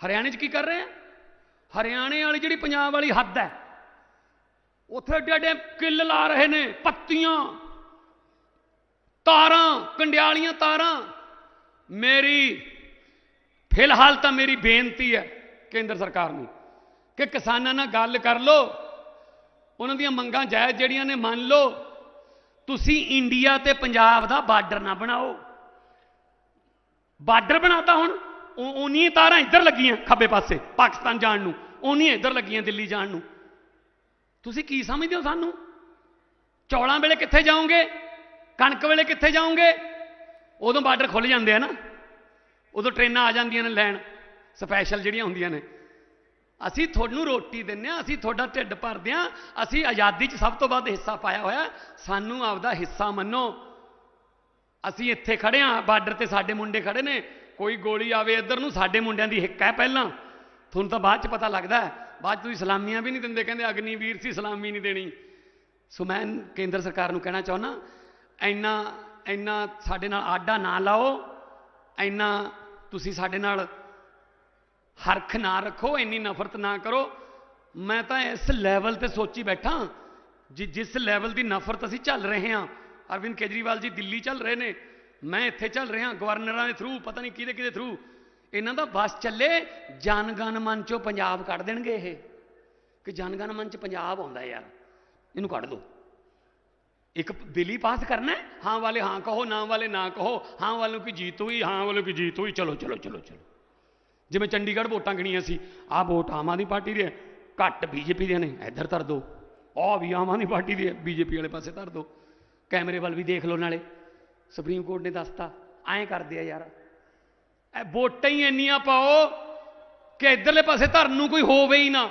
ਹਰਿਆਣੇ 'ਚ ਕੀ ਕਰ ਰਹੇ ਆ? ਹਰਿਆਣੇ ਵਾਲੀ ਜਿਹੜੀ ਪੰਜਾਬ ਵਾਲੀ ਹੱਦ ਹੈ, ਉੱਥੇ ਏਡੇ ਏਡੇ ਕਿੱਲ ਲਾ ਰਹੇ ਨੇ, ਪੱਤੀਆਂ, ਤਾਰਾਂ, ਕੰਡਿਆਲੀਆਂ ਤਾਰਾਂ। ਮੇਰੀ, ਫਿਲਹਾਲ ਤਾਂ ਮੇਰੀ ਬੇਨਤੀ ਹੈ ਕੇਂਦਰ ਸਰਕਾਰ ਨੂੰ ਕਿ ਕਿਸਾਨਾਂ ਨਾਲ ਗੱਲ ਕਰ ਲਓ। ਉਹਨਾਂ ਦੀਆਂ ਮੰਗਾਂ ਜਾਇਜ਼ ਜਿਹੜੀਆਂ ਨੇ, ਮੰਨ ਲਓ। ਤੁਸੀਂ ਇੰਡੀਆ ਤੇ ਪੰਜਾਬ ਦਾ ਬਾਰਡਰ ਨਾ ਬਣਾਓ। ਬਾਰਡਰ ਬਣਾਤਾ ਹੁਣ। ਉਨੀ ਤਾਰਾਂ ਇੱਧਰ ਲੱਗੀਆਂ ਖੱਬੇ ਪਾਸੇ, ਪਾਕਿਸਤਾਨ ਜਾਣ ਨੂੰ। ਉਨੀਆਂ ਇੱਧਰ ਲੱਗੀਆਂ ਦਿੱਲੀ ਜਾਣ ਨੂੰ। ਤੁਸੀਂ ਕੀ ਸਮਝਦੇ ਹੋ ਸਾਨੂੰ? ਚੌਲਾਂ ਵੇਲੇ ਕਿੱਥੇ ਜਾਓਗੇ? ਕਣਕ ਵੇਲੇ ਕਿੱਥੇ ਜਾਓਗੇ? ਉਦੋਂ ਬਾਰਡਰ ਖੁੱਲ ਜਾਂਦੇ ਆ ਨਾ। ਉਦੋਂ ਟ੍ਰੇਨਾਂ ਆ ਜਾਂਦੀਆਂ ਨੇ ਲੈਣ। ਸਪੈਸ਼ਲ ਜਿਹੜੀਆਂ ਹੁੰਦੀਆਂ ਨੇ। ਅਸੀਂ ਤੁਹਾਨੂੰ ਰੋਟੀ ਦਿੰਨੇ ਆ ਅਸੀਂ ਤੁਹਾਡਾ ਢਿੱਡ ਭਰਦੇ ਆ ਅਸੀਂ ਆਜ਼ਾਦੀ 'ਚ ਸਭ ਤੋਂ ਵੱਧ ਹਿੱਸਾ ਪਾਇਆ ਹੋਇਆ। ਸਾਨੂੰ ਆਪਦਾ ਹਿੱਸਾ ਮੰਨੋ। ਅਸੀਂ ਇੱਥੇ ਖੜੇ ਆ, ਬਾਰਡਰ ਤੇ ਸਾਡੇ ਮੁੰਡੇ ਖੜੇ ਨੇ। ਕੋਈ ਗੋਲੀ ਆਵੇ ਇੱਧਰ ਨੂੰ, ਸਾਡੇ ਮੁੰਡਿਆਂ ਦੀ ਹਿੱਕ ਹੈ ਪਹਿਲਾਂ। ਤੁਹਾਨੂੰ ਤਾਂ ਬਾਅਦ 'ਚ ਪਤਾ ਲੱਗਦਾ ਬਾਅਦ 'ਚ ਤੁਸੀਂ ਸਲਾਮੀਆਂ ਵੀ ਨਹੀਂ ਦਿੰਦੇ, ਕਹਿੰਦੇ ਅਗਨੀਵੀਰ ਸੀ, ਸਲਾਮੀ ਨਹੀਂ ਦੇਣੀ। ਸੋ ਮੈਂ ਕੇਂਦਰ ਸਰਕਾਰ ਨੂੰ ਕਹਿਣਾ ਚਾਹੁੰਦਾ, ਇੰਨਾ ਇੰਨਾ ਸਾਡੇ ਨਾਲ ਆਡਾ ਨਾ ਲਾਓ, ਇੰਨਾ ਤੁਸੀਂ ਸਾਡੇ ਨਾਲ ਹਰਖ ਨਾ ਰੱਖੋ, ਇੰਨੀ ਨਫ਼ਰਤ ਨਾ ਕਰੋ। ਮੈਂ ਤਾਂ ਇਸ ਲੈਵਲ ਤੇ ਸੋਚੀ ਬੈਠਾ, ਜਿ, ਜਿਸ ਲੈਵਲ ਦੀ ਨਫ਼ਰਤ ਅਸੀਂ ਚੱਲ ਰਹੇ ਹਾਂ ਅਰਵਿੰਦ ਕੇਜਰੀਵਾਲ ਜੀ ਦਿੱਲੀ ਚੱਲ ਰਹੇ ਨੇ। ਮੈਂ ਇੱਥੇ ਚੱਲ ਰਿਹਾ ਗਵਰਨਰਾਂ ਦੇ ਥਰੂ ਪਤਾ ਨਹੀਂ ਕਿਹਦੇ ਕਿਹਦੇ ਥਰੂ ਇਹਨਾਂ ਦਾ ਬਸ ਚੱਲੇ ਜਨ ਗਨ ਮਨ ਚੋਂ ਪੰਜਾਬ ਕੱਢ ਦੇਣਗੇ ਇਹ। ਕਿ ਜਨਗਣ ਮਨ ਚ ਪੰਜਾਬ ਆਉਂਦਾ ਯਾਰ ਇਹਨੂੰ ਕੱਢ ਦਿਓ ਇੱਕ ਬਿੱਲ ਪਾਸ ਕਰਨਾ ਹੈ ਹਾਂ ਵਾਲੇ ਹਾਂ ਕਹੋ ਨਾ ਵਾਲੇ ਨਾ ਕਹੋ ਹਾਂ ਵਾਲੋਂ ਕੀ ਜੀਤ ਹੋਈ ਹਾਂ ਵਾਲੋਂ ਕੀ ਜੀਤ ਹੋਈ ਚਲੋ ਚਲੋ ਚਲੋ ਚਲੋ। ਜਿਵੇਂ ਚੰਡੀਗੜ੍ਹ ਵੋਟਾਂ ਗਿਣੀਆਂ ਸੀ ਆਹ ਵੋਟ ਆਮ ਆਦਮੀ ਪਾਰਟੀ ਦੇ ਹੈ, ਘੱਟ ਬੀਜੇਪੀ ਦੇ ਨੇ ਇੱਧਰ ਧਰ ਦੋ। ਆਹ ਵੀ ਆਮ ਆਦਮੀ ਪਾਰਟੀ ਦੇ ਬੀਜੇਪੀ ਵਾਲੇ ਪਾਸੇ ਧਰ ਦੋ। ਕੈਮਰੇ ਵੱਲ ਵੀ ਦੇਖ ਲਓ ਨਾਲੇ। ਸੁਪਰੀਮ ਕੋਰਟ ਨੇ ਦੱਸਤਾ, ਐਂ ਕਰਦੇ ਆ ਯਾਰ। ਇਹ ਵੋਟਾਂ ਹੀ ਇੰਨੀਆਂ ਪਾਓ ਕਿ ਇਧਰਲੇ ਪਾਸੇ ਧਰਨ ਨੂੰ ਕੋਈ ਹੋਵੇ ਹੀ ਨਾ।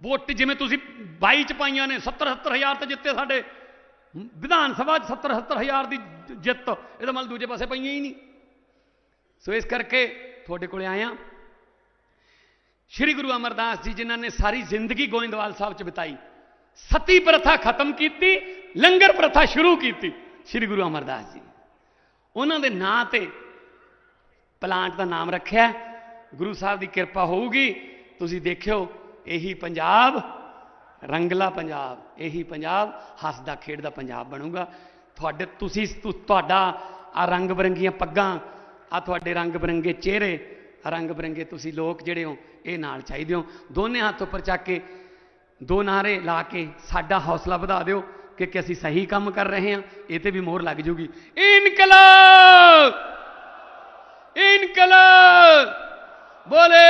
ਵੋਟ ਜਿਵੇਂ ਤੁਸੀਂ 22 ਚ ਪਾਈਆਂ ਨੇ 70 70 ਹਜ਼ਾਰ ਤੇ ਜਿੱਤੇ ਸਾਡੇ। ਵਿਧਾਨ ਸਭਾ 'ਚ 70 70 ਹਜ਼ਾਰ ਦੀ ਜਿੱਤ ਇਹਦਾ ਮਤਲਬ ਦੂਜੇ ਪਾਸੇ ਪਈਆਂ ਹੀ ਨਹੀਂ। ਸੋ ਇਸ ਕਰਕੇ ਤੁਹਾਡੇ ਕੋਲੇ ਆਇਆ। ਸ਼੍ਰੀ ਗੁਰੂ ਅਮਰਦਾਸ ਜੀ ਜਿਨ੍ਹਾਂ ਨੇ ਸਾਰੀ ਜ਼ਿੰਦਗੀ ਗੋਇੰਦਵਾਲ ਸਾਹਿਬ 'ਚ ਬਿਤਾਈ, ਸਤੀ ਪ੍ਰਥਾ ਖਤਮ ਕੀਤੀ ਲੰਗਰ ਪ੍ਰਥਾ ਸ਼ੁਰੂ ਕੀਤੀ, ਸ਼੍ਰੀ ਗੁਰੂ ਅਮਰਦਾਸ ਜੀ ਉਹਨਾਂ ਦੇ ਨਾਂ ਤੇ ਪਲਾਂਟ ਦਾ ਨਾਮ ਰੱਖਿਆ। ਗੁਰੂ ਸਾਹਿਬ ਦੀ ਕਿਰਪਾ ਹੋਊਗੀ। ਤੁਸੀਂ ਦੇਖਿਓ, ਇਹੀ ਪੰਜਾਬ, ਰੰਗਲਾ ਪੰਜਾਬ, ਇਹੀ ਪੰਜਾਬ, ਹੱਸਦਾ ਖੇਡਦਾ ਪੰਜਾਬ ਬਣੂਗਾ। ਤੁਹਾਡੇ, ਤੁਸੀਂ ਤੁਹਾਡਾ, ਆ ਰੰਗ ਬਰੰਗੀਆਂ ਪੱਗਾਂ, ਆ ਤੁਹਾਡੇ ਰੰਗ ਬਰੰਗੇ ਚਿਹਰੇ ਰੰਗ ਬਰੰਗੇ ਤੁਸੀਂ ਲੋਕ ਜਿਹੜੇ ਹੋ, ਇਹ ਨਾਲ ਚਾਹੀਦੇ ਹੋ। ਦੋਨੇ ਹੱਥ ਉੱਪਰ ਚੱਕ ਕੇ, ਦੋ ਨਾਰੇ ਲਾ ਕੇ ਸਾਡਾ ਹੌਸਲਾ ਵਧਾ ਦਿਓ। ਕਿ ਕਿ ਅਸੀਂ ਸਹੀ ਕੰਮ ਕਰ ਰਹੇ ਹਾਂ, ਇਹ ਤੇ ਵੀ ਮੋਹਰ ਲੱਗ ਜੂਗੀ। ਇਨਕਲਾਬ! ਇਨਕਲਾਬ! ਬੋਲੇ